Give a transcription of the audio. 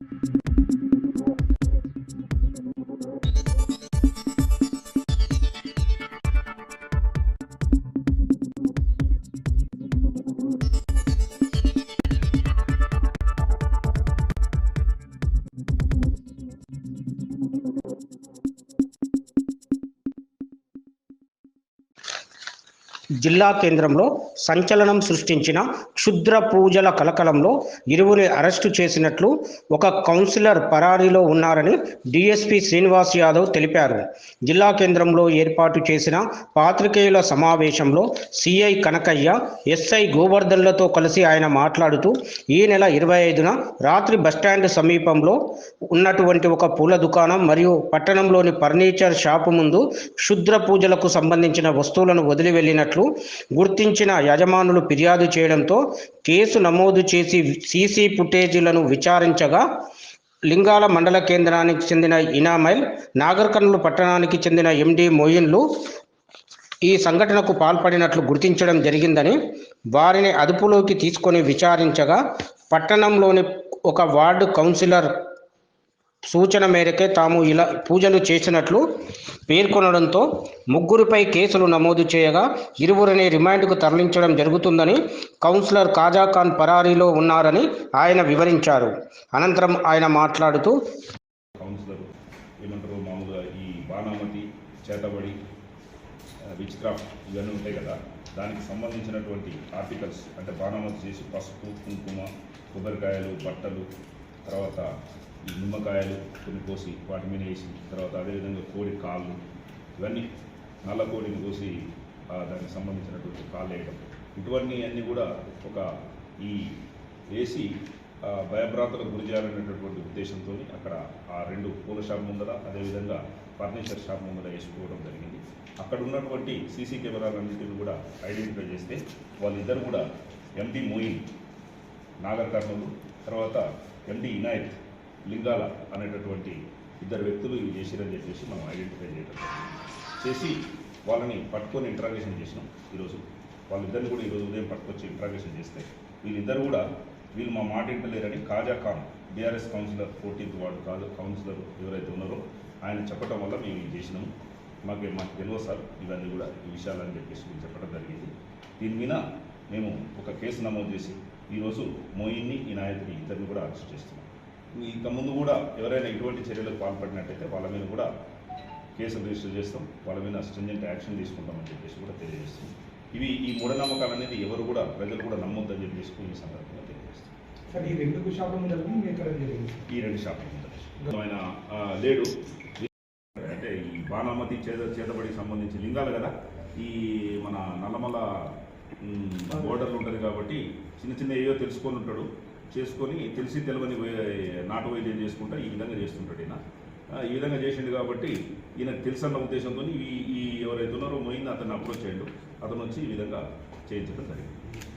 you జిల్లా కేంద్రంలో సంచలనం సృష్టించిన క్షుద్ర పూజల కలకలంలో ఇరువురి అరెస్టు చేసినట్లు ఒక కౌన్సిలర్ పరారీలో ఉన్నారని డిఎస్పి శ్రీనివాస్ యాదవ్ తెలిపారు. జిల్లా కేంద్రంలో ఏర్పాటు చేసిన పాత్రికేయుల సమావేశంలో సిఐ కనకయ్య ఎస్ఐ గోవర్ధన్లతో కలిసి ఆయన మాట్లాడుతూ ఈ నెల ఇరవై ఐదున రాత్రి బస్టాండ్ సమీపంలో ఉన్నటువంటి ఒక పూల దుకాణం మరియు పట్టణంలోని ఫర్నిచర్ షాపు ముందు క్షుద్ర పూజలకు సంబంధించిన వస్తువులను వదిలి వెళ్ళినట్లు గుర్తించిన యజమానులు ఫిర్యాదు చేయడంతో కేసు నమోదు చేసి సీసీ ఫుటేజీలను విచారించగా లింగాల మండల కేంద్రానికి చెందిన ఇనామైల్ నాగర్కర్నూలు పట్టణానికి చెందిన ఎండి మోయిన్లు ఈ సంఘటనకు పాల్పడినట్లు గుర్తించడం జరిగిందని వారిని అదుపులోకి తీసుకొని విచారించగా పట్టణంలోని ఒక వార్డు కౌన్సిలర్ సూచన మేరకే తాము ఇలా పూజలు చేసినట్లు పేర్కొనడంతో ముగ్గురిపై కేసులు నమోదు చేయగా ఇరువురిని రిమాండ్కు తరలించడం జరుగుతుందని కౌన్సిలర్ కాజాఖాన్ పరారీలో ఉన్నారని ఆయన వివరించారు. అనంతరం ఆయన మాట్లాడుతూ కౌన్సిలర్ ఏమంటారు మామూలుగా ఈ బాణామతి చేతబడి విచ్క్రాఫ్ట్ ఇవన్నీ ఉంటాయి కదా దానికి సంబంధించినటువంటి ఆర్టికల్స్ అంటే బాణామతి చేసి పసుపు కుంకుమ కొబ్బరికాయలు బట్టలు తర్వాత నిమ్మకాయలు కొన్ని కోసి వాటి మీద వేసి తర్వాత అదేవిధంగా కోడి కాళ్ళు ఇవన్నీ నల్ల కోడిని కోసి దానికి సంబంధించినటువంటి కాళ్ళు వేయడం ఇటువంటి అన్నీ కూడా ఒక ఈ వేసి ఆ, భయభ్రాంతులకు గురి చేయాలనేటటువంటి ఉద్దేశంతో అక్కడ ఆ రెండు పూల షాప్ ముందర అదేవిధంగా ఫర్నిచర్ షాప్ ముందర వేసుకోవడం జరిగింది. అక్కడ ఉన్నటువంటి సీసీ కెమెరాలన్నింటినీ కూడా ఐడెంటిఫై చేస్తే వాళ్ళిద్దరు కూడా ఎండి మోయిన్ నాగర్ కర్నూలు తర్వాత ఎండి ఇనాయత్ లింగాల అనేటటువంటి ఇద్దరు వ్యక్తులు ఇవి చేసిరని చెప్పేసి మనం ఐడెంటిఫై చేయటం చేసి వాళ్ళని పట్టుకొని ఇంట్రాగేషన్ చేసినాం ఈరోజు. వాళ్ళిద్దరిని కూడా ఈరోజు ఉదయం పట్టుకొచ్చి ఇంట్రాగేషన్ చేస్తే వీళ్ళిద్దరు కూడా వీళ్ళు మా మాట ఇంటలేరని Kaja Khan BRS councillor fourteenth ward Kaja councillor ఎవరైతే ఉన్నారో ఆయన చెప్పడం వల్ల మేము ఇది చేసినాము. మాకు మాకు తెలియదు సార్ ఇవన్నీ కూడా ఈ విషయాలని చెప్పేసి మేము చెప్పడం జరిగింది. దీని మీద మేము ఒక కేసు నమోదు చేసి ఈరోజు మోయిన్ని ఈ నాయకుని ఇద్దరిని కూడా అరెస్ట్ చేస్తున్నాం. ఇక ముందు కూడా ఎవరైనా ఇటువంటి చర్యలకు పాల్పడినట్టయితే వాళ్ళ మీద కూడా కేసులు రిజిస్టర్ చేస్తాం. వాళ్ళ మీద స్ట్రింజెంట్ యాక్షన్ తీసుకుంటామని చెప్పేసి కూడా తెలియజేస్తాం ఇవి ఈ మూఢనమ్మకాలు అనేది ఎవరు కూడా ప్రజలు కూడా నమ్మొద్దని చెప్పేసి ఈ సందర్భంగా తెలియజేస్తాం ఈ రెండు షాపుల ఈ రెండు షాపులు ఆయన లేడు. అంటే ఈ బాణామతి చేత చేతబడికి సంబంధించి లింగాలు కదా? ఈ మన నల్లమల బోర్డర్లు ఉంటుంది కాబట్టి చిన్న చిన్న ఏవో తెలుసుకొని ఉంటాడు. చేసుకొని తెలిసి తెలవని వై- నాటు వైద్యం చేసుకుంటా ఈ విధంగా చేస్తుంటాడు ఈయన. ఈ విధంగా చేసిండు కాబట్టి ఈయన తెలుసన్న ఉద్దేశంతో ఈ ఈ ఎవరైతే ఉన్నారో మొయిన్ అతను అప్రోచ్ చేయండు. అతను వచ్చి ఈ విధంగా చేయించడం జరిగింది.